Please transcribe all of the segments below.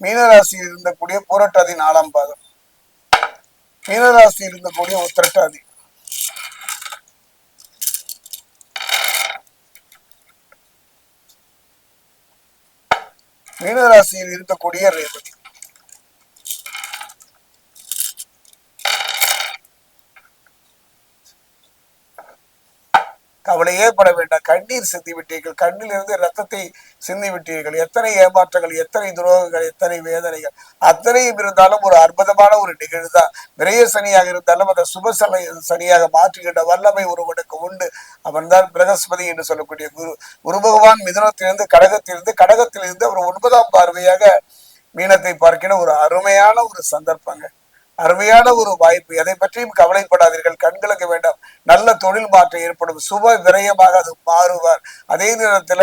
மீனராசியில் இருந்தக்கூடிய பூரட்டாதி நாலாம் பாதம். மீனராசியில் இருந்தக்கூடிய உத்திரட்டாதி. மீனராசியில் இருக்கக்கூடிய ரேவதி. கவலையே பட வேண்டாம். கண்ணீர் சிந்தி விட்டீர்கள். கண்ணிலிருந்து ரத்தத்தை சிந்தி விட்டீர்கள். எத்தனை ஏமாற்றங்கள் எத்தனை துரோகங்கள் எத்தனை வேதனைகள். அத்தனையும் இருந்தாலும் ஒரு அற்புதமான ஒரு நிகழ்வு தான். விரைய சனியாக இருந்தாலும் அதை சுப சனியாக மாற்றுகின்ற வல்லமை ஒருவனுக்கு உண்டு. அவன்தான் பிரகஸ்பதி என்று சொல்லக்கூடிய குரு. குரு பகவான் மிதனத்திலிருந்து கடகத்திலிருந்து கடகத்திலிருந்து அவர் ஒன்பதாம் பார்வையாக மீனத்தை பார்க்கிற ஒரு அருமையான ஒரு சந்தர்ப்பங்க. அருமையான ஒரு வாய்ப்பு. எதை பற்றியும் கவலைப்படாதீர்கள். கண்களுக்கு வேண்டாம். நல்ல தொழில் மாற்றம் ஏற்படும். சுப விரயமாக அது மாறுவார். அதே நேரத்துல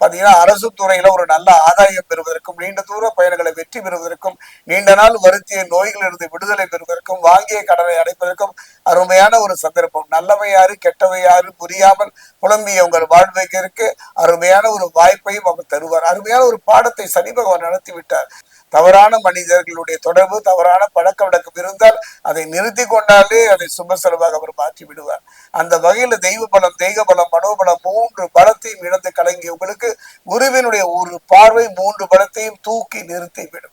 பாத்தீங்கன்னா அரசு துறையில ஒரு நல்ல ஆதாயம் பெறுவதற்கும் நீண்ட தூர பயணங்களை வெற்றி பெறுவதற்கும் நீண்ட நாள் வருத்திய நோய்களிலிருந்து விடுதலை பெறுவதற்கும் வாங்கிய கடனை அடைப்பதற்கும் அருமையான ஒரு சந்தர்ப்பம். நல்லவை யாரு கெட்டவை யாரு புரியாமல் புலம்பிய உங்கள் வாழ்வைக்கு அருமையான ஒரு வாய்ப்பையும் அவர் தருவார். அருமையான ஒரு பாடத்தை சனி பகவான் நடத்தி விட்டார் தவறான மனிதர்களுடைய தொடர்பு தவறான பழக்க வழக்கம் இருந்தால் அதை நிறுத்தி கொண்டாலே அதை சுப செலவாக அவர் மாற்றி விடுவார். அந்த வகையில தெய்வ பலம் தெய்வ பலம் மனோபலம் மூன்று பலத்தையும் இழந்து கலங்கிய உங்களுக்கு குருவினுடைய ஒரு பார்வை மூன்று பலத்தையும் தூக்கி நிறுத்தி விடும்.